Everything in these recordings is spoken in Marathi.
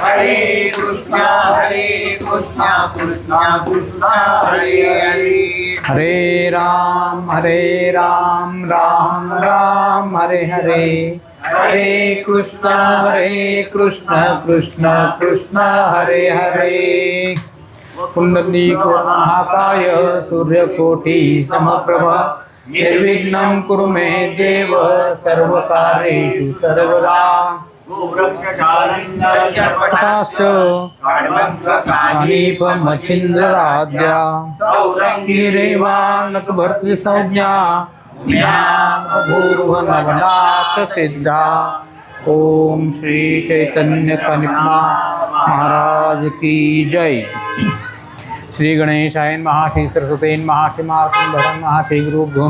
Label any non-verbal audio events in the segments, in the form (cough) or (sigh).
हरे कृष्ण हरे कृष्ण कृष्ण कृष्ण हरे हरे। हरे राम हरे राम राम राम हरे हरे। हरे कृष्ण हरे कृष्ण कृष्ण कृष्ण हरे हरे। पुंडलीक महाकाय सूर्यकोटि समप्रभ। निर्विघ्नं कुरु मे देव सर्वकार्येषु सर्वदा। तथाश्च कानीपमच्छिन्द्रराज्ञा गिरेवानकभर्तृसंज्ञा भूर्वनवनाथ सिद्धा ओम श्री चैतन्य कनिकमा महाराज की जय। श्री गणेशायन महा श्री सरस्वतीन महा श्री मार्तंडरन महा श्री गुरुभ्यो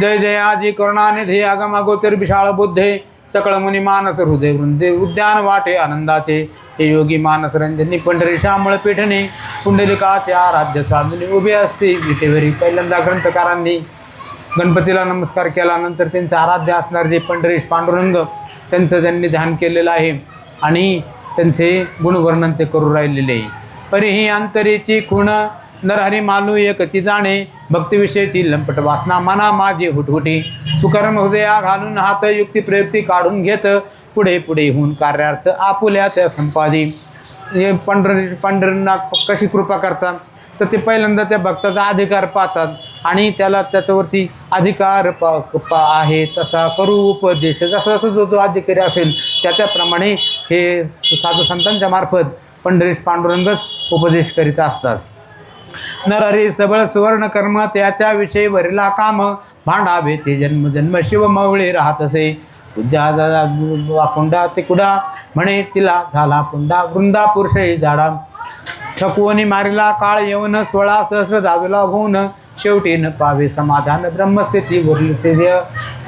जय जयाजी करुणानिधी आगम अगोचर विशाळ बुद्धे सकळ मुनी मानस हृदय वृंदे उद्यान वाटे आनंदाचे. हे योगी मानस रंजनी पंढरी श्यामळ पेठणे पुंडलिकाचे आराध्य साधने उभे असते. विटेवरी पहिल्यांदा ग्रंथकारांनी गणपतीला नमस्कार केल्यानंतर त्यांचं आराध्य असणारे जे पंढरीश पांडुरंग त्यांचं त्यांनी ध्यान केलेलं आहे आणि त्यांचे गुणवर्णन ते करू राहिलेले. आहे परिही अंतरेची खुण नरहरी मालू एकती जाणे. भक्तिविषयीची लंपट वासना मना माझी हुटहुटी. सुकर्म हृदया घालून हात युक्ती प्रयुक्ती काढून घेत पुढे पुढे होऊन कार्यार्थ आपुल्या त्या संपादी. हे पंढरी कशी कृपा करतात? तर ते पहिल्यांदा त्या भक्ताचा अधिकार पाहतात आणि त्याला त्याच्यावरती अधिकार पा पा आहे तसा करू उपदेश. जसा जसा जो जो अधिकारी असेल त्या त्याप्रमाणे हे साधू संतांच्या मार्फत पंढरीस पांडुरंगच उपदेश करीत असतात. नरहरी सबळ सुवर्ण कर्म त्याच्या भरिला काम. भांडावे ते जन्म जन्म शिव मवळे राहत असे. कुंडा तिकुडा म्हणे तिला झाला कुंडा. वृंदा पुरुषही झाडा. ठकवणी मारिला काळ येऊन सोळा सहस्र दादूला होऊन शेवटी न पावे समाधान. ब्रह्मस्थिती वरील सेद्य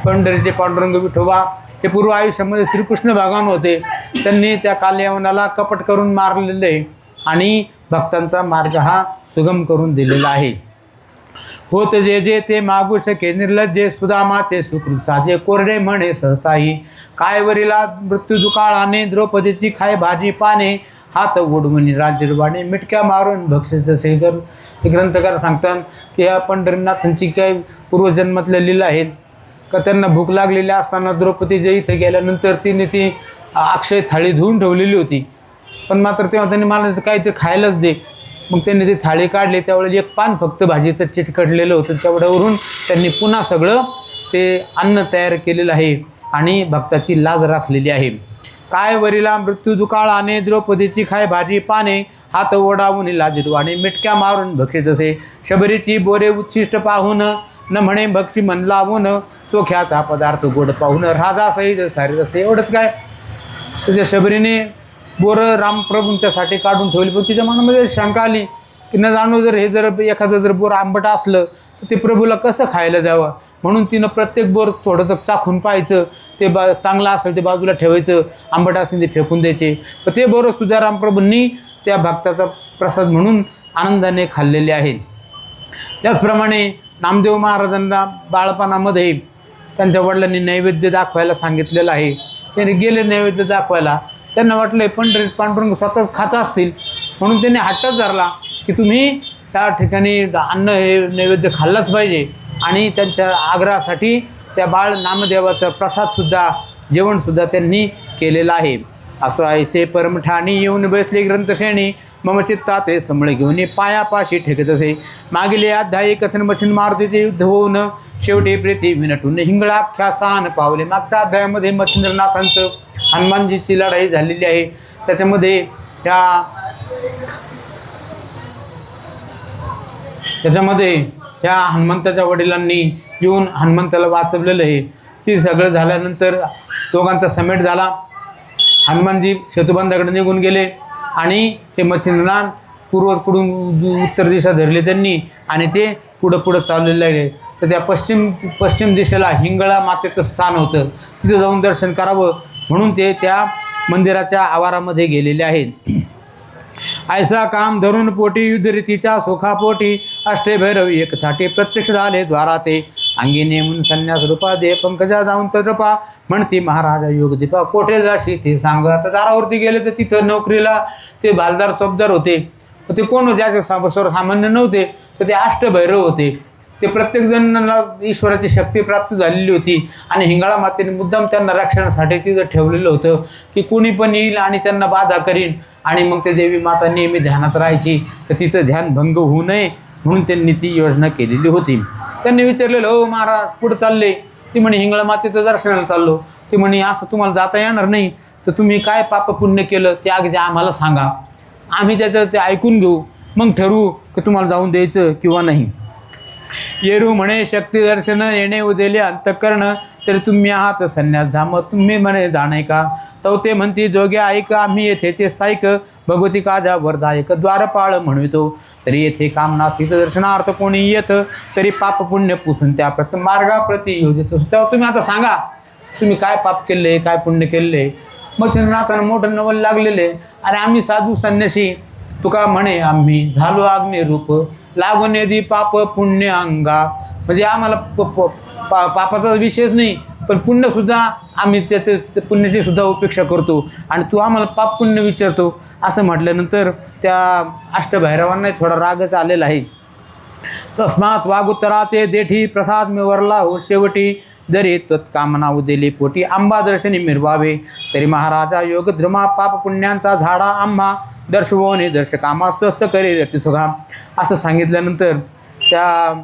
पंढरीचे पांडुरंग विठोबा हे पूर्व आयुष्यामध्ये श्रीकृष्ण भगवान होते. त्यांनी त्या कालयवनाला कपट करून मारलेले. आणि भक्तांचा मार्ग हा सुगम करून दिलेला आहे. होत जे जे ते मागू शके निर्लज्जे सुदामा ते सुकृत साजे कोरडे म्हणे सहसाही काय वरीला मृत्यू दुकाळाने द्रौपदीची खाय भाजी पाने हात ओढवणी राजरवाणे मिटक्या मारून बक्षीस तसे कर हे ग्रंथकार सांगतात की ह्या पंढरीनाथांची काय पूर्वजन्मातल्या लीला आहेत. का त्यांना भूक लागलेली असताना द्रौपदी जे इथे गेल्यानंतर तिने ती अक्षय थाळी धुवून ठेवलेली होती. पण मात्र तेव्हा त्यांनी मला काहीतरी खायलाच दे. मग त्यांनी ती थाळी काढली त्यावेळेला एक पान फक्त भाजीचं चिटकटलेलं होतं तेवढ्यावरून त्यांनी पुन्हा सगळं ते अन्न तयार केलेलं आहे आणि भक्ताची लाज राखलेली आहे. काय वरीला मृत्यू आणे द्रौपदीची खाय भाजी पाने हात ओढावून लाजिरवाणे मिटक्या मारून भक्षी जसे शबरीची बोरे उच्छिष्ट पाहून न म्हणे भक्षी मन लावून चोख्याचा पदार्थ गोड पाहून राजा सहित सारे असे एवढंच काय? त्याच्या शबरीने बोरं रामप्रभूंच्यासाठी काढून ठेवली. पण तिच्या मनामध्ये शंका आली की न जाणू जर हे जर एखादं जर बोर आंबट असलं तर ते प्रभूला कसं खायला द्यावं? म्हणून तिनं प्रत्येक बोर थोडंसं चाखून पाहायचं. ते बा चांगलं असेल ते बाजूला ठेवायचं. आंबट असेल ते फेकून द्यायचे. पण ते बोरं सुद्धा रामप्रभूंनी त्या भक्ताचा प्रसाद म्हणून आनंदाने खाल्लेले आहे त्याचप्रमाणे नामदेव महाराजांना बाळपणामध्ये त्यांच्या वडिलांनी नैवेद्य दाखवायला सांगितलेलं आहे. त्यांनी गेले नैवेद्य दाखवायला. त्यांना वाटलं पंढरीत पांडुरंग स्वतःच खात असतील. म्हणून त्यांनी हट्टच धरला की तुम्ही त्या ठिकाणी अन्न हे नैवेद्य खाल्लंच पाहिजे. आणि त्यांच्या आग्रहासाठी त्या बाळ नामदेवाचा प्रसादसुद्धा जेवणसुद्धा त्यांनी केलेलं आहे. असं ऐसे परमठाणी येऊन बसले ग्रंथश्रेणी. मम चित्ता ते समळ घेऊन पायापाशी ठेकत असे. मागील अध्यायी कथन वचन मारुतीचे युद्ध होऊन शेवटी प्रीती विनटून हिंगळाख्या सान पावले. मागच्या अध्यायामध्ये मच्छिंद्रनाथांचं हनुमानजीची लढाई झालेली आहे. त्याच्यामध्ये या त्याच्यामध्ये या हनुमंताच्या वडिलांनी येऊन हनुमंताला वाचवलेलं आहे. ते सगळं झाल्यानंतर दोघांचा समेट झाला. हनुमानजी सेतुबंधाकडे निघून गेले आणि ते मच्छिंद्रनाथ पूर्वकडून उत्तर दिशा धरली त्यांनी आणि ते पुढं पुढं चाललेले आहे तर त्या पश्चिम पश्चिम दिशेला हिंगळा मातेचं स्थान होतं. तिथं जाऊन दर्शन करावं. म्हणून ते त्या मंदिराच्या आवारामध्ये गेलेले आहेत. ऐसा काम धरून पोटी युद्धरीतीच्या सुखापोटी अष्टभैरव एक थाटे प्रत्यक्ष झाले द्वारा ते अंगी नेमून संन्यास रूपा दे पंकजा जाऊन तद्रपा म्हणती महाराजा योगदीपा कोठे जाशी? ते सांग. आता दारावरती गेले तर तिथं नोकरीला ते बालदार चौबदार होते. ते कोण होते? असे सर्वसामान्य नव्हते. तर ते अष्टभैरव होते. ते प्रत्येक जणांना ईश्वराची शक्ती प्राप्त झालेली होती. आणि हिंगाळा मातेने मुद्दाम त्यांना रक्षणासाठी तिथं ठेवलेलं होतं की कोणी पण येईल आणि त्यांना बाधा करीन. आणि मग ते देवी माता नेहमी ध्यानात राहायची. तर तिथं ध्यान भंग होऊ नये म्हणून त्यांनी ती योजना केलेली होती. त्यांनी विचारलेलं हो महाराज पुढं चालले? ती म्हणे हिंगळा मातेचं दर्शनाला चाललो. ती म्हणे असं तुम्हाला जाता येणार नाही. तर तुम्ही काय पाप पुण्य केलं ते अगदी आम्हाला सांगा. आम्ही त्याचं ते ऐकून घेऊ. मग ठरवू की तुम्हाला जाऊन द्यायचं किंवा नाही. येरू म्हणे शक्तिदर्शन येणे उदेले अंतकरण तरी तुम्ही आहात संन्यास धाम तुम्ही म्हणे जाणे का? तो ते म्हणती जोगे ऐक आम्ही येथे ते स्थायिक भगवती काजा वरदायक द्वारपाळ म्हणतो तरी येथे कामना दर्शनार्थ कोणी येत तरी पाप पुण्य पुसून त्या प्रत मार्गाप्रती योजित तेव्हा तुम्ही आता सांगा तुम्ही काय पाप केले काय पुण्य केले? मच्छिंद्रनाथानं मोठं नवल लागलेले. अरे आम्ही साधू संन्यासी. तुका म्हणे आम्ही झालो अग्नी रूप लागून येदी पाप पुण्य अंगा म्हणजे आम्हाला प प पा पापाचा विषयच नाही पण पुण्यसुद्धा आम्ही त्याचे पुण्याची सुद्धा उपेक्षा करतो. आणि तू आम्हाला पाप पुण्य विचारतो असं म्हटल्यानंतर त्या अष्टभैरवांनाही थोडा रागच आलेला आहे. तस्मात वागुत्तरा ते देठी प्रसाद मिवरला हो शेवटी जरी तत्कामना उदेली पोटी आंबा दर्शनी मिरवावे. तरी महाराजा योगध्रमा पाप पुण्यांचा झाडा आंबा दर्शवोने दर्शकामा स्वस्त करेल रती सुखा असं सांगितल्यानंतर त्या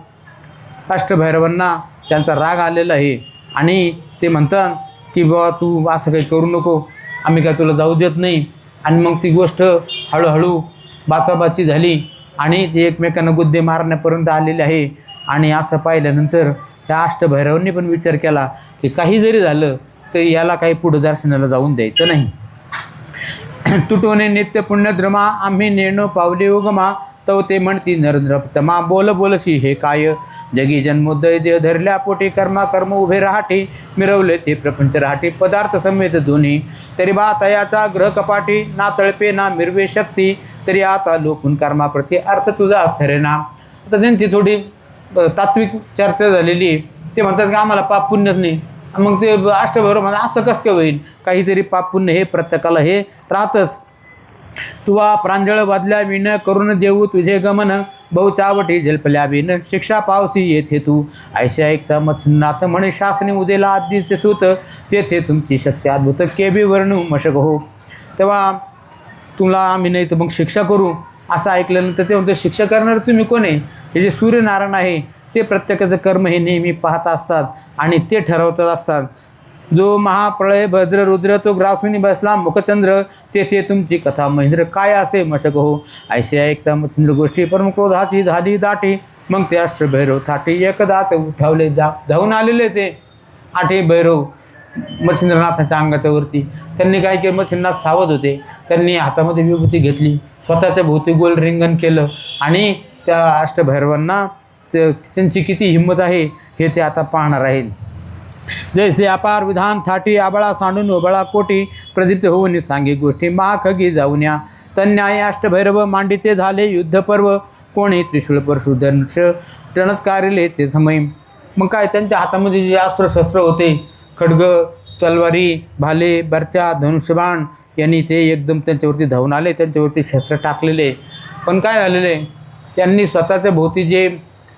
अष्टभैरवांना त्यांचा राग आलेला आहे. आणि ते म्हणतात की बाबा तू असं काही करू नको. आम्ही काय तुला जाऊ देत नाही. आणि मग ती गोष्ट हळूहळू बाचाबाची झाली. आणि ते एकमेकांना गुद्दे मारण्यापर्यंत आलेले आहे. आणि असं पाहिल्यानंतर त्या अष्टभैरवांनी पण विचार केला की काही जरी झालं तरी याला काही पुढं दर्शनाला जाऊन द्यायचं नाही. (coughs) तुटवणे नित्य पुण्यद्रमा आम्ही नेणो पावले उगमा तव ते म्हणती नरद्रप्तमा बोल बोलशी हे काय? जगी जन्मोदय देव धरल्या पोटी कर्मा कर्म उभे राहाटे मिरवले ते प्रपंच राहाटे पदार्थ समेत दोन्ही. तरी बा तयाचा ग्रह कपाटी ना तळपे ना मिरवे शक्ती तरी आता लोकून कर्माप्रती अर्थ तुझा सरेना आता त्यांची थोडी तात्विक चर्चा झालेली आहे. ते म्हणतात की आम्हाला पाप पुण्यच नाही. मग ते अष्टभैरव म्हणा असं कसं काय होईल? काहीतरी पाप पुण्य हे प्रत्येकाला हे राहतच. तुवा प्रांजळ बादल्या विण करून देऊ तुझे गमन बहु चावटी जल्पल्या विण शिक्षा पावसी येथे तू. ऐशा ऐकता मच्छनाथ म्हणे शासनी उदेला आधीचे सुत तेथे तुमची शक्ती अद्भुत केबी वर्णू मशक हो. तेव्हा तुला आम्ही नाही तर मग शिक्षा करू. असं ऐकल्यानंतर ते म्हणतो शिक्षा करणार तुम्ही कोण आहे? हे जे सूर्यनारायण आहे ते प्रत्येकाचं कर्म हे नेहमी पाहत असतात. आणि ते ठरवतात असतात. जो महाप्रळय भद्र रुद्र तो ग्रासुनी बसला मुखचंद्र तेथे तुमची कथा महेंद्र काय असे मशक हो? ऐसे ऐकता मच्छिंद्र गोष्टी परम क्रोधाची झाली दाटी. मग ते अष्टभैरव थाटी एकदा ते उठावले जा धावून आलेले ते. आठे भैरव मच्छिंद्रनाथाच्या अंगाच्यावरती. त्यांनी काय केलं? मच्छिंद्रनाथ सावध होते. त्यांनी हातामध्ये विभूती घेतली. स्वतःच्या भोवती गोल रिंगण केलं. आणि त्या अष्टभैरवांना त्यांची किती हिंमत आहे? हे ते आता पाहणार आहेत. जैसे अपार विधान थाटी आबळा सांडून ओबळा कोटी प्रदीप्त होऊन सांगे गोष्टी महाखगी जाऊन्या तन्याय अष्टभैरव मांडिते झाले युद्धपर्व कोणी त्रिशूळ परशु टणत्कारिले ते समय. मग काय त्यांच्या हातामध्ये जे अस्त्रशस्त्र होते खडग तलवारी भाले बर्चा धनुष्यबाण यांनी ते एकदम त्यांच्यावरती धावून आले त्यांच्यावरती शस्त्र टाकलेले. पण काय झालेले त्यांनी स्वतःच्या भोवती जे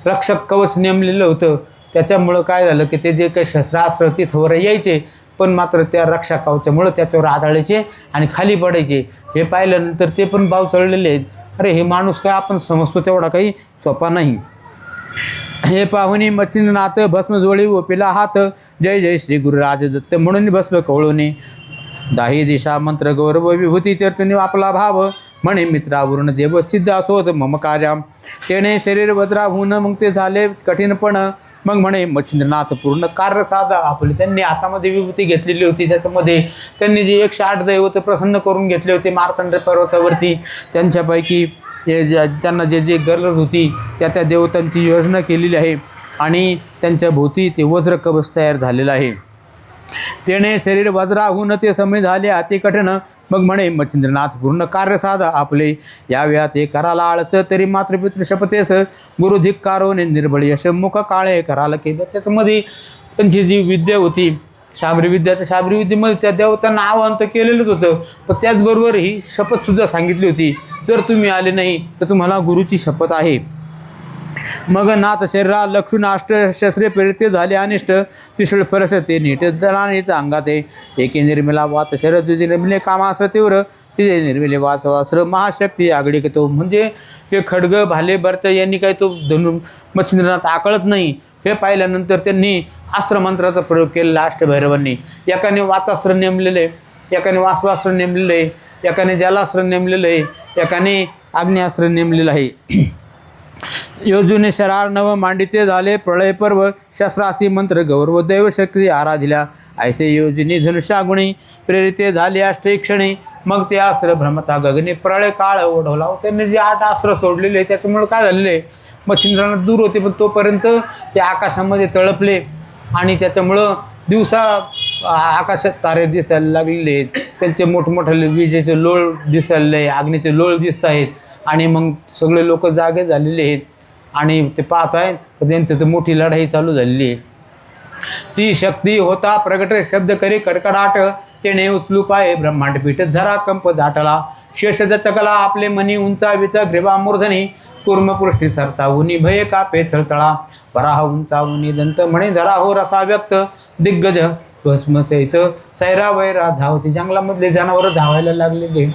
रक्षक कवच नेमलेलं होतं त्याच्यामुळं काय झालं की ते जे काही शस्त्रास्त्र तिथवर यायचे पण मात्र त्या रक्षा कवचामुळं त्याच्यावर आदळायचे आणि खाली पडायचे. हे पाहिल्यानंतर ते पण भाव चढलेले आहेत. अरे हे माणूस काय आपण समजतो तेवढा काही सोपा नाही. हे पाहुणे मच्छिंद्रनाथ भस्म जोळी ओपिला हात. जय जय श्री गुरुराज दत्त म्हणून भस्म कवळूने दाही दिशा मंत्र गौरव विभूती चर्चनी आपला भाव. म्हणे मित्रावरून देव सिद्ध असोत मम कार्या तेने शरीर वज्राहून मग ते झाले कठीणपण मग म्हणे मच्छिंद्रनाथ पूर्ण कार्य साधा आपले त्यांनी हातामध्ये विभूती घेतलेली होती त्याच्यामध्ये त्यांनी जे एकशे आठ दैवत प्रसन्न करून घेतले होते मार्तंड पर्वतावरती. त्यांच्यापैकी ज्या- त्यांना जे जे गरज होती त्या त्या देवतांची योजना केलेली आहे. आणि त्यांच्या भोवती ते वज्र कवच तयार झालेलं आहे. तेने शरीर वज्राहून ते समय झाले. अति कठीण मग म्हणे मच्छिंद्रनाथ पूर्ण कार्य साधा आपले. याव्या ते कराला आळस तरी मात्र पितृ शपथेस. गुरु धिक्कारोने निर्बळ यश मुख काळे कराला केलं त्याच्यामध्ये. त्यांची जी विद्या होती शाबरी विद्या तर शाबरी विद्येमध्ये त्या देवतांना आवाहन तर केलेलंच होतं. पण त्याचबरोबर ही शपथसुद्धा सांगितली होती. जर तुम्ही आले नाही तर तुम्हाला गुरुची शपथ आहे. मग नाथ शरीरा लक्षून अष्ट शस्त्रे प्रेरित झाले अनिष्ट त्रिशूळ फरस ते नीट दलानीत अंगात. एके निर्मिला वात शरद तुझे निर्मिले कामास्त्र तीव्र तिथे निर्मिले वाच वास्त्र महाशक्ती आगडी तो. म्हणजे हे खडग भाले भरत यांनी काही तो धनु मच्छिंद्रनाथ आकळत नाही. हे पाहिल्यानंतर त्यांनी अस्त्रमंत्राचा प्रयोग केलेला अष्टभैरवांनी. एकाने वातास्त्र नेमलेले एकाने वासवास्त्र नेमलेलं आहे एकाने जलास्त्र नेमलेलं आहे एकाने आग्नेयास्त्र नेमलेलं आहे. योजुने शरार नव मांडिते झाले प्रळय पर्व शस्त्रासी मंत्र गौरव दैवशक्ती आराधिल्या. ऐसे योजनी धनुष्यागुणी प्रेरिते झाले अष्टक्षणी मग ते अस्त्र भ्रमता गगनी प्रळय काळ ओढवला त्यांनी जे आठ अस्त्र सोडलेले त्याच्यामुळे काय झालेले? मच्छिंद्रांना दूर होते पण तोपर्यंत ते आकाशामध्ये तळपले आणि त्याच्यामुळं दिवसा आकाशात तारे दिसायला लागलेले. आहेत त्यांचे मोठमोठाले विजेचे लोळ दिसायले आहे अग्नीचे लोळ दिसत आहेत आणि मग सगळे लोक जागे झालेले आहेत. आणि ते पाहत आहेत तर त्यांचं तर मोठी लढाई चालू झालेली आहे. ती शक्ती होता प्रगट शब्द करी कडकडाट तेने उचलू पाय ब्रह्मांडपीठ धरा कंप दाटला. शेषदत्तकला आपले मनी उंचावित ग्रीवा मूर्धनी कुर्मपृष्ठी उनी भय कापे थळतळा वराह उनी दंत म्हणे धरा हो रसा व्यक्त दिग्गज भस्मचैत. सैरा वैरा धावते जंगलामधले जनावरं धावायला लागलेले.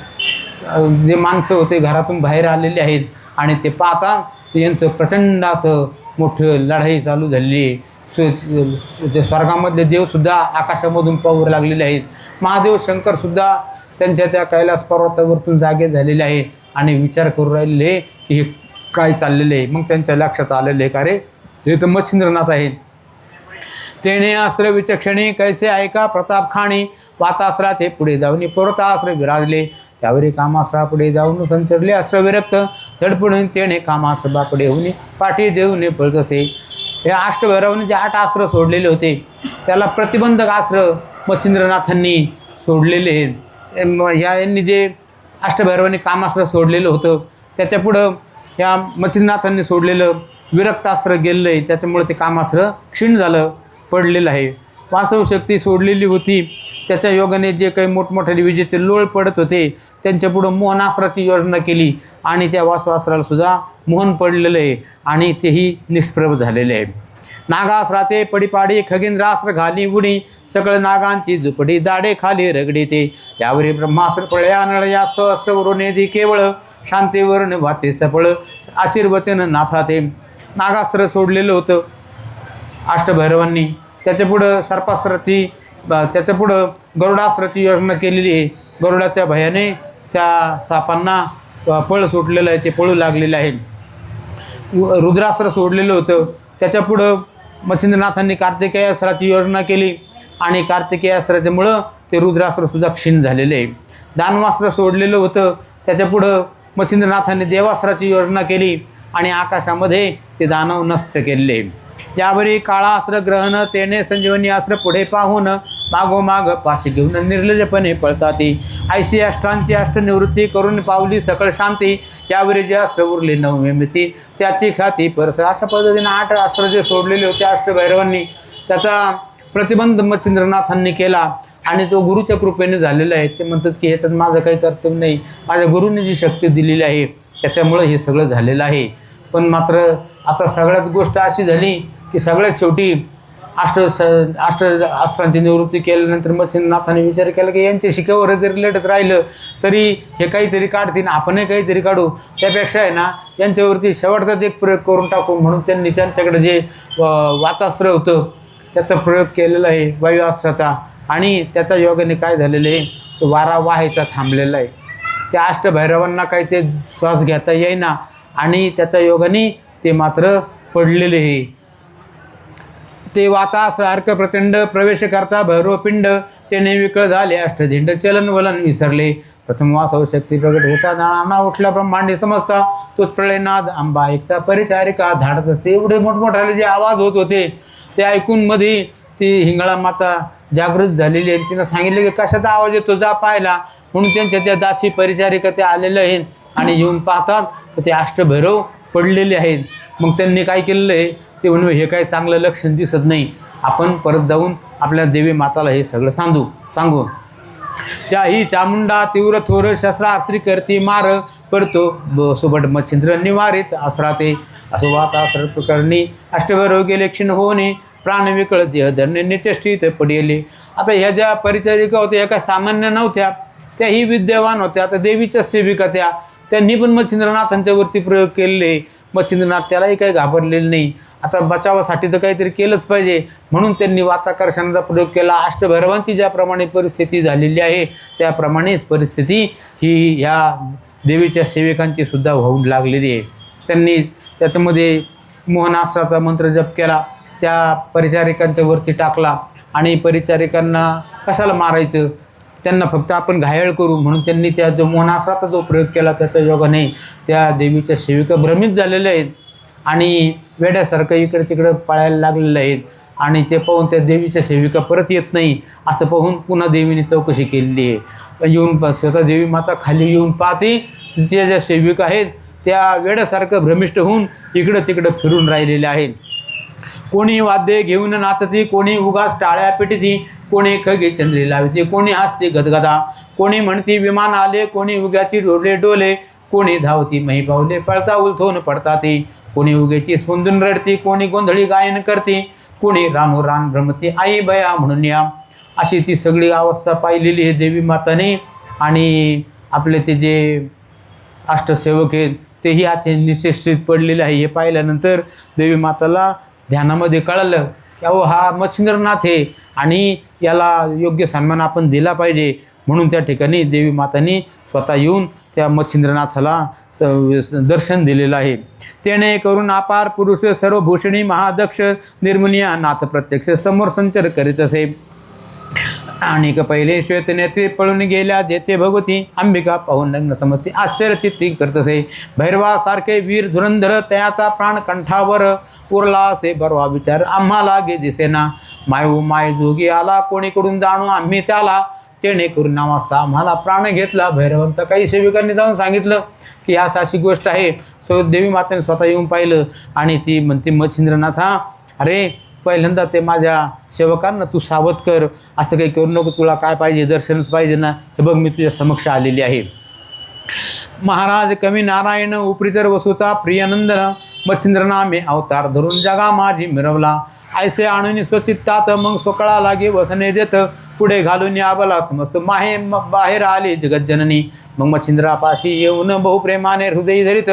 जे माणसं होते घरातून बाहेर आलेले आहेत आणि ते पाहता यांचं प्रचंड असं मोठं लढाई चालू झालेली आहे ते स्वर्गामधले देवसुद्धा आकाशामधून पाहू लागलेले आहेत. महादेव शंकरसुद्धा त्यांच्या त्या कैलास पर्वतावरतून जागे झालेले आहे आणि विचार करू राहिलेले की हे काय चाललेलं आहे. मग त्यांच्या लक्षात आलेलं आहे का रे? हे तर मच्छिंद्रनाथ आहेत. तेने अस्त्र विचक्षणे कैसे ऐका प्रताप खाणी वाताश्रात हे पुढे जाऊन अस्त्र विराजले. त्यावरी कामास्त्रा जाऊन संचरले अस्त्र विरक्त धडपडून तेने कामास्त्र बापडे होऊन पाठी देऊन पळतसे. हे अष्टभैरवाने जे आठ अस्त्र सोडलेले होते त्याला प्रतिबंधक अस्त्र मच्छिंद्रनाथांनी सोडलेले आहेत. या यांनी जे अष्टभैरवाने कामास्त्र सोडलेलं होतं त्याच्यापुढं या मच्छिंद्रनाथांनी सोडलेलं विरक्तास्त्र गेलेलं आहे. त्याच्यामुळे ते कामास्त्र क्षीण झालं पडलेलं आहे. वासवशक्ती सोडलेली होती. त्याच्या योगाने जे काही मोठमोठे विजेचे लोळ पडत होते त्यांच्यापुढं मोहनास्त्राची योजना केली आणि त्या वासवासरालासुद्धा मोहन पडलेलं आहे आणि तेही निष्प्रभ झालेले आहे. नागास्त्राचे पडीपाडी खगेंद्रास्त्र घाली उडी सकळ नागांची झुपडी दाडे खाली रगडी ते. यावरी ब्रह्मास्त्र पळया नळयास्त अस्त्र उरुनेदी केवळ शांतीवरण वाते सफळ आशीर्वचन नाथा ते. नागास्त्र सोडलेलं होतं अष्टभैरवांनी त्याच्यापुढं सर्पास्त्राची त्याच्या त्याच्यापुढं गरुडास्त्राची योजना केलेली आहे. गरुडाच्या भयाने त्या सापांना पळ सुटलेलं आहे ते पळू लागलेलं आहे रुद्रास्त्र सोडलेलं होतं. त्याच्यापुढं मच्छिंद्रनाथांनी कार्तिकेयास्त्राची योजना केली आणि कार्तिकेयास्त्राच्यामुळं ते रुद्रास्त्रसुद्धा क्षीण झालेले आहे. दानवास्त्र सोडलेलं होतं. त्याच्यापुढं मच्छिंद्रनाथांनी देवास्त्राची योजना केली आणि आकाशामध्ये ते दानव नष्ट केलेले यावरी काळा अस्त्र ग्रहण तेने संजीवनी अस्त्र पुढे पाहून मागोमाग पाशी घेऊन निर्लजपणे पळताती. ऐशी अष्टांची अष्टनिवृत्ती करून पावली सकळ शांती. त्यावरी जे अस्त्र उरले नवमिती त्याची ख्याती परस. अशा पद्धतीने आठ अस्त्र जे सोडलेले होते अष्टभैरवांनी. त्याचा प्रतिबंध मच्छिंद्रनाथांनी केला आणि तो गुरुच्या कृपेने झालेला आहे. ते म्हणतात की ह्याच्यात माझं काही कर्तव्य नाही. माझ्या गुरुने जी शक्ती दिलेली आहे त्याच्यामुळं हे सगळं झालेलं आहे. पण मात्र आता सगळ्यात गोष्ट अशी झाली की सगळ्यात शेवटी अष्ट स अष्ट अस्त्रांची निवृत्ती केल्यानंतर मच्छिंद्रनाथाने विचार केला की यांच्या शिक्यावर जरी लढत राहिलं तरी हे काहीतरी काढतील आपणही काहीतरी काढू. त्यापेक्षा आहे ना यांच्यावरती शेवटचाच एक प्रयोग करून टाकू म्हणून त्यांनी त्यांच्याकडे जे वातास्त्र होतं त्याचा प्रयोग केलेला आहे वायुअस्त्राचा आणि त्याचा योगाने काय झालेलं आहे तो वारा वाहायचा थांबलेला आहे. त्या अष्टभैरवांना काही ते श्वास घेता येईना आणि त्याच्या योगाने ते मात्र पडलेले आहे ते वातास अर्क प्रचंड प्रवेश करता भैरवपिंड ते विकळ झाले अष्टझिंड चलन वलन विसरले. प्रथम वासव शक्ती प्रगट होता नाना उठला ब्रह्मांडी समजता. तोच प्रळयनाद आंबा ऐकता परिचारिका धाडत असते एवढे मोठमोठाले जे आवाज होत होते ते ऐकून मध्ये ती हिंगळा माता जागृत झालेली आहे. तिनं सांगितलं की कशाचा आवाज येतो? जा पाहिला म्हणून त्यांच्या त्या दासी परिचारिका ते आलेलं आहे आणि येऊन पाहतात तर ते अष्टभैरव पडलेले आहेत. मग त्यांनी काय केलेलं आहे? ते म्हणून हे काही चांगलं लक्षण दिसत नाही. आपण परत जाऊन आपल्या देवी माताला हे सगळं सांगू सांगू त्याही चामुंडा तीव्र थोर शस्त्राश्री करती मार परतो ब- सुबट मच्छिंद्र निवारित आसराते. असो वाता सर्पकर्णी अष्टभैरव गेले क्षीण होणे प्राण विकळ देह धरणे नित्यष्टीत पडेले. आता ह्या ज्या परिचारिका होत्या ह्या काय सामान्य नव्हत्या. त्याही विद्यावान होत्या. आता देवीच्या सेविका त्या. त्यांनी पण मच्छिंद्रनाथांच्यावरती प्रयोग केलेले. मच्छिंद्रनाथ त्यालाही काही घाबरलेलं नाही. आता बचावासाठी तर काहीतरी केलंच पाहिजे. म्हणून त्यांनी वाताकर्षणाचा प्रयोग केला. अष्टभैरवांची ज्याप्रमाणे परिस्थिती झालेली आहे त्याप्रमाणेच परिस्थिती ही ह्या देवीच्या सेविकांची सुद्धा होऊन लागलेली आहे. त्यांनी त्याच्यामध्ये मोहनास्त्राचा मंत्र जप केला. त्या परिचारिकांच्या वरती टाकला. आणि परिचारिकांना कशाला मारायचं? त्यांना फक्त आपण घायळ करू म्हणून त्यांनी त्या जो मोहनास्त्राचा जो प्रयोग केला त्याच्या योगाने त्या देवीच्या सेविका भ्रमित झालेल्या आहेत आणि वेड्यासारखं इकडे तिकडं पळायला लागलेलं आहेत आणि ते पाहून त्या देवीच्या सेविका परत येत नाही असं पाहून पुन्हा देवीने चौकशी केलेली आहे. येऊन स्वतः देवी माता खाली येऊन पाहते तिच्या ज्या सेविका आहेत त्या वेड्यासारखं भ्रमिष्ट होऊन इकडं तिकडं फिरून राहिलेल्या आहेत. कोणी वाद्य घेऊन नाचती कोणी उगास टाळ्या पिटीती कोणी खगे चंद्री लावते कोणी हसते गदगदा कोणी म्हणती विमान आले कोणी उग्याची डोले डोले कोणी धावती मही पावले पळता उलथून पडताती कोणी उगेची स्पुंदून रडती कोणी गोंधळी गायन करते कोणी रानो रान भ्रमती आई बया म्हणून या. अशी ती सगळी अवस्था पाहिलेली आहे देवी माताने. आणि आपले ते जे अष्टसेवक आहेत तेही आज निश्चित पडलेले आहे. हे पाहिल्यानंतर देवी माताला ध्यानामध्ये कळालं की अहो हा मच्छिंद्रनाथ आहे आणि याला योग्य सन्मान आपण दिला पाहिजे. म्हणून त्या ठिकाणी देवी मातांनी स्वतः येऊन त्या मच्छिंद्रनाथाला स- दर्शन दिलेलं आहे. तेने करून अपार पुरुष सर्वभूषणी महादक्ष निर्मुनिया नाथ प्रत्यक्ष समोर संचार करीत असे. आणि पहिले श्वेत नेत्री पळून गेल्या देते भगवती अंबिका पाहून लग्न समजते आश्चर्यचित्ती करत असे. भैरवासारखे वीर धुरंधर त्याचा प्राण कंठावर उरला असे बरवा विचार. आम्हाला गे दिसेना. मायू माय जोगी आला कोणीकडून जाणू आम्ही त्याला. तेणे करून नावाजता आम्हाला प्राण घेतला. भैरवंत काही सेविकांनी जाऊन सांगितलं की ह्यास अशी गोष्ट आहे. सो देवी मातेने स्वतः येऊन पाहिलं आणि ती म्हणते मच्छिंद्रनाथ हा अरे पहिल्यांदा ते माझ्या सेवकांना तू सावध कर. असं काही करू नको. तुला काय पाहिजे? दर्शनच पाहिजे ना. हे बघ मी तुझ्या समक्ष आलेली आहे. महाराज कवी नारायण उपरीतर वसुता प्रियानंदन मच्छिंद्रनामे अवतार धरून जगा माझी मिरवला. ऐसे आणून स्वचित्तात मग सोकळा लागे वसने देत. पुढे घालून आबला समस्त माहे बाहेर आले जगज्जननी मग मच्छिंद्रापाशी येऊन बहुप्रेमाने हृदय धरित.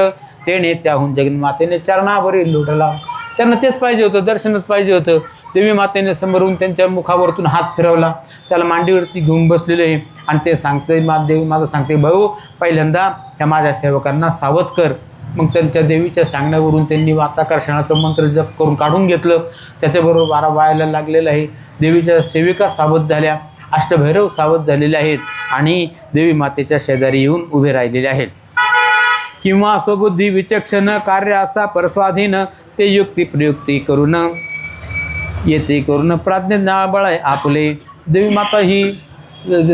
तेने त्याहून जगन्मातेने चरणावरील लुटला. त्यांना तेच पाहिजे होतं दर्शनच पाहिजे होतं. देवी मातेने समोरून त्यांच्या मुखावरतून हात फिरवला. त्याला मांडीवरती घेऊन बसलेले आहे आणि ते सांगते मा देवी माता सांगते भाऊ पहिल्यांदा ह्या माझ्या सेवकांना सावध कर. मग त्यांच्या देवीच्या सांगण्यावरून त्यांनी वाताकर्षणाचं मंत्र जप करून काढून घेतलं. त्याच्याबरोबर वारा वायाला लागलेलं आहे. देवीच्या सेविका सावध झाल्या. अष्टभैरव सावध झालेले आहेत आणि देवी मातेच्या शेजारी येऊन उभे राहिलेले आहेत. किंवा स्वबुद्धी विचक्षण कार्य असता परस्वाधीन ते युक्ती प्रयुक्ती करून येते करून प्राज्ञा आहे आपले. देवी माता ही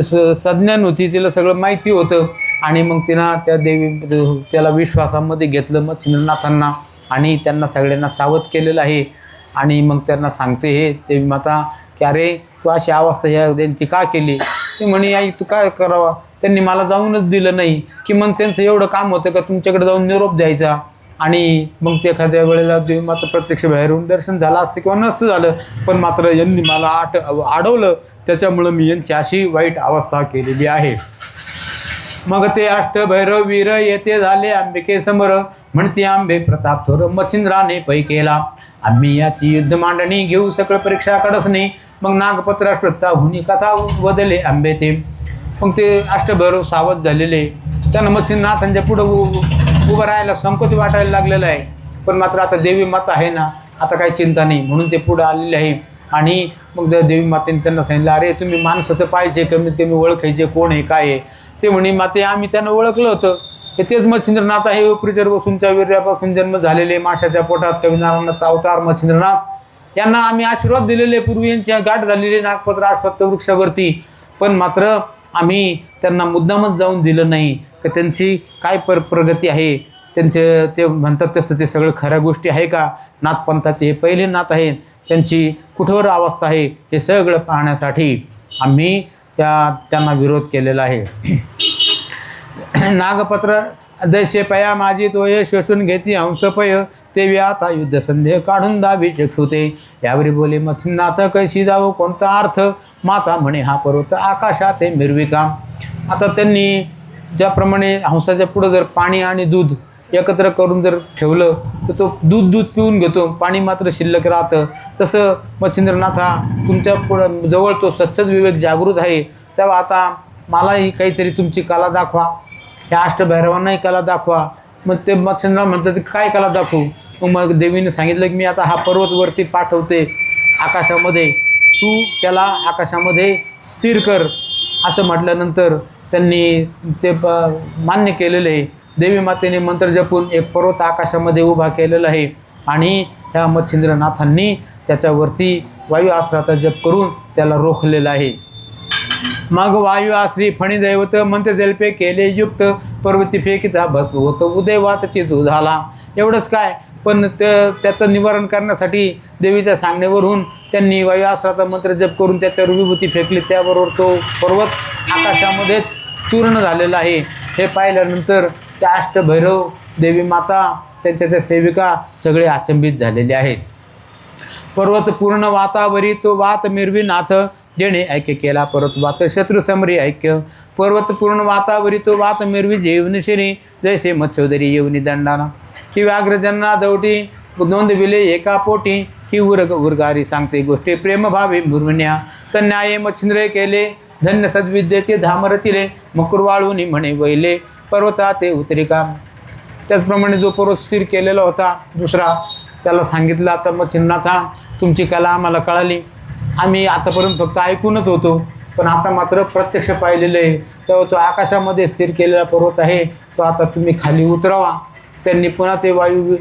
स- सज्ञान होती तिला सगळं माहिती होतं. आणि मग तिनं त्या देवी त्याला विश्वासामध्ये घेतलं मग चिन्हनाथांना आणि त्यांना सगळ्यांना सावध केलेलं आहे. आणि मग त्यांना सांगते हे देवी माता की अरे तू अशी अवस्था या त्यांची का केली? ते म्हणे आई तू काय करावा? त्यांनी मला जाऊनच दिलं नाही. की मग त्यांचं एवढं काम होतं का तुमच्याकडे जाऊन निरोप द्यायचा? आणि मग ते एखाद्या वेळेला देवी मात्र प्रत्यक्ष बाहेरून दर्शन झालं असतं किंवा नसतं झालं पण मात्र यांनी मला आठ अडवलं त्याच्यामुळं मी यांची अशी वाईट अवस्था केलेली आहे. मग ते अष्टभैरव वीर येथे झाले अंबिके समोर. म्हणते आंबे प्रताप थोर मच्छिंद्राने पै केला. आम्ही याची युद्ध मांडणी घेऊ सकळ परीक्षा कडसणे. मग नागपत्र प्रता हुनी कथा बदले आंबे ते. मग ते अष्टभैरव सावध झालेले. त्यांना मच्छिंद्रनाथांच्या पुढं उ- उभं राहायला संकोच वाटायला लागलेलं आहे. पण मात्र आता देवी माता आहे ना आता काही चिंता नाही. म्हणून ते पुढं आलेले आहे. आणि मग त्या देवी मातेने त्यांना सांगितलं अरे तुम्ही माणसं तर पाहिजे कमीत कमी ओळखायचे कोण आहे काय आहे? ते म्हणे माते आम्ही त्यांना ओळखलं होतं. हे तेच मच्छिंद्रनाथ आहे उपरीचर वसूंच्या वीर्यापासून जन्म झालेले माशाच्या पोटात कविनारायणाचा अवतार मच्छिंद्रनाथ. यांना आम्ही आशीर्वाद दिलेले पूर्वी यांच्या गाठ झालेले नागपत्र आसपत्र वृक्षावरती. पण मात्र आम्ही त्यांना मुद्दामच जाऊन दिलं नाही. का त्यांची काय पर प्रगती आहे? त्यांचे ते म्हणतात तसं ते सगळं खऱ्या गोष्टी आहे का? नाथपंथाचे हे पहिले नाथ आहेत. त्यांची कुठवर अवस्था आहे? हे सगळं पाहण्यासाठी आम्ही त्या त्यांना विरोध केलेला आहे. नागपत्र दैसे पया माझी तोय शोषून घेती हंसपय. ते व्याता युद्ध संदेह काढून दावी चक्षुते यावरी बोले मच्छिन्नाथ कैसी जावो कोणता अर्थ? माता म्हणे हा पर्वत आकाशात आहे मिरविका. आता त्यांनी ज्याप्रमाणे हंसाच्या पुढं जर पाणी आणि दूध एकत्र करून जर ठेवलं तर तो दूध दूध पिऊन घेतो. पाणी मात्र शिल्लक राहतं. तसं मच्छिंद्रनाथा तुमच्या पुढं जवळ तो सच्चद विवेक जागृत आहे. तेव्हा आता मलाही काहीतरी तुमची कला दाखवा. या अष्टभैरवांनाही कला दाखवा. मग ते मच्छिंद्रनाथ म्हणतात काय कला दाखवू? मग मग देवीने सांगितलं की मी आता हा पर्वतवरती पाठवते आकाशामध्ये. तू त्याला आकाशामध्ये स्थिर कर. असं म्हटल्यानंतर त्यांनी ते प- मान्य केलेलं आहे. देवी मातेने मंत्र जपून एक पर्वत आकाशामध्ये उभा केलेला आहे. आणि ह्या मच्छिंद्रनाथांनी त्याच्यावरती वायू आश्राचा जप करून त्याला रोखलेलं आहे. मग वायू आश्री फणी दैवत मंत्र जल्पे केले युक्त पर्वती फेकिता भस्म होतं उदयवात चितू झाला. एवढंच काय पण त्या त्याचं निवारण करण्यासाठी देवीच्या सांगण्यावरून त्यांनी वायू आश्राचा मंत्र जप करून त्याच्यावर विभूती फेकली. त्याबरोबर तो पर्वत आकाशामध्येच चूर्ण झालेला आहे. हे पाहिल्यानंतर त्या अष्टभैरव देवी माता त्यांच्या त्या सेविका सगळे अचंबित झालेले आहेत. पर्वत पूर्ण वातावरी तो वात मिरवी नाथ जेणे ऐक्य केला पर्वत वात शत्रू समरी ऐक्य. पर्वत पूर्ण वातावरी तो वात मिरवी जेवनशिरी जैसे मच्छोदरी येवनी दंडाना. की व्याघ्रजना दौटी नोंद विले एका पोटी. की उरग उर्गारी सांगते गोष्टी प्रेमभावे मुरवण्या तन्याये मच्छिंद्रे केले धन्य सद्विद्येचे धामरतिले. मकुरवाळूनी म्हणे वैले पर्वता ते उतरिका त्याचप्रमाणे जो पर्वत स्थिर केलेला होता दुसरा त्याला सांगितलं आता मग चिन्नाथा तुमची कला आम्हाला कळाली. आम्ही आतापर्यंत फक्त ऐकूनच होतो पण आता मात्र प्रत्यक्ष पाहिलेलं आहे. तेव्हा तो आकाशामध्ये स्थिर केलेला पर्वत आहे तो आता तुम्ही खाली उतरावा. त्यांनी पुन्हा ते वायू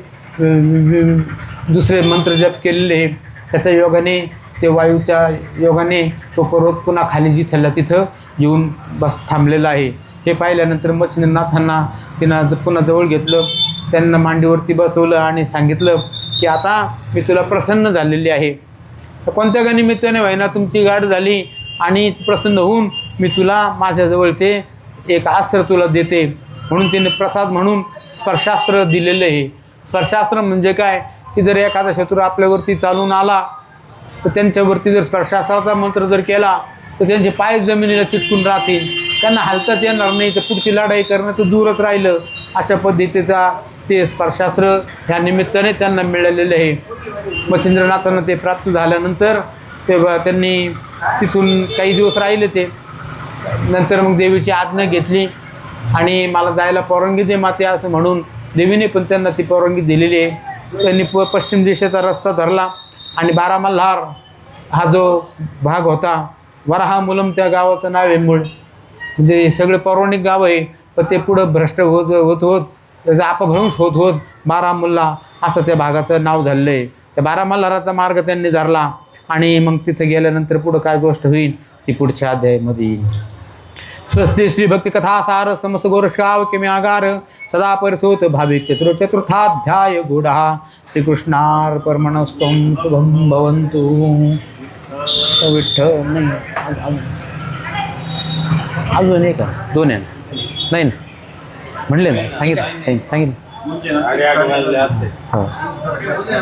दुसरे मंत्र जप केलेले आहे. त्याच्या योगाने ते वायूच्या योगाने तो पर्वत पुन्हा खाली जिथल्या तिथं येऊन बस थांबलेला आहे. हे पाहिल्यानंतर मच्छिंद्रनाथांना तिनं पुन्हा जवळ घेतलं. त्यांना मांडीवरती बसवलं आणि सांगितलं की आता मी तुला प्रसन्न झालेली आहे. तर कोणत्या का निमित्ताने व्हायना तुमची गाठ झाली आणि प्रसन्न होऊन मी तुला माझ्याजवळचे एक आस्त्र तुला देते. म्हणून तिने प्रसाद म्हणून स्पर्शास्त्र दिलेलं आहे. स्पर्शास्त्र म्हणजे काय? की जर एखादा शत्रू आपल्यावरती चालून आला तर त्यांच्यावरती जर स्पर्शास्त्राचा मंत्र जर केला तर त्यांचे पाय जमिनीला चिटकून राहतील. त्यांना हालताच येणार नाही तर पुढची लढाई करणं तर दूरच राहिलं. अशा पद्धतीचा ते स्पर्शास्त्र ह्या निमित्ताने त्यांना मिळालेलं आहे. मच्छिंद्रनाथांना ते प्राप्त झाल्यानंतर ते ब- त्यांनी तिथून काही दिवस राहिले ते. नंतर मग देवीची आज्ञा घेतली. आणि मला जायला परवानगी दे माते असं म्हणून देवीने पण त्यांना ती परवानगी दिलेली आहे. त्यांनी प पश्चिम दिशेचा रस्ता धरला आणि बारा मल्हार हा जो भाग होता वराहा मुलम त्या गावाचं नाव आहे मूळ. म्हणजे हे सगळे पौराणिक गाव आहे पण ते पुढं भ्रष्ट होत होत होत त्याचा अपभ्रंश होत होत. बारामुल्ला असं त्या भागाचं नाव झालेलं आहे. त्या बारा मल्हाराचा मार्ग त्यांनी धरला आणि मग तिथं गेल्यानंतर पुढं काय गोष्ट होईल ती पुढच्या अध्यायामध्ये येईल. स्वस्ती श्री भक्ती कथा सार समस्त गोरक्षाव किमे आगार सदा परिसोत भावी चतुर चतुर्थाध्याय गुढा. श्रीकृष्णार्पणस्तम शुभम भवन्तु. विठ्ठल अजून- एक आहे. दोन आहे ना? नाही ना म्हणले ना सांगितलं सांगितलं हो.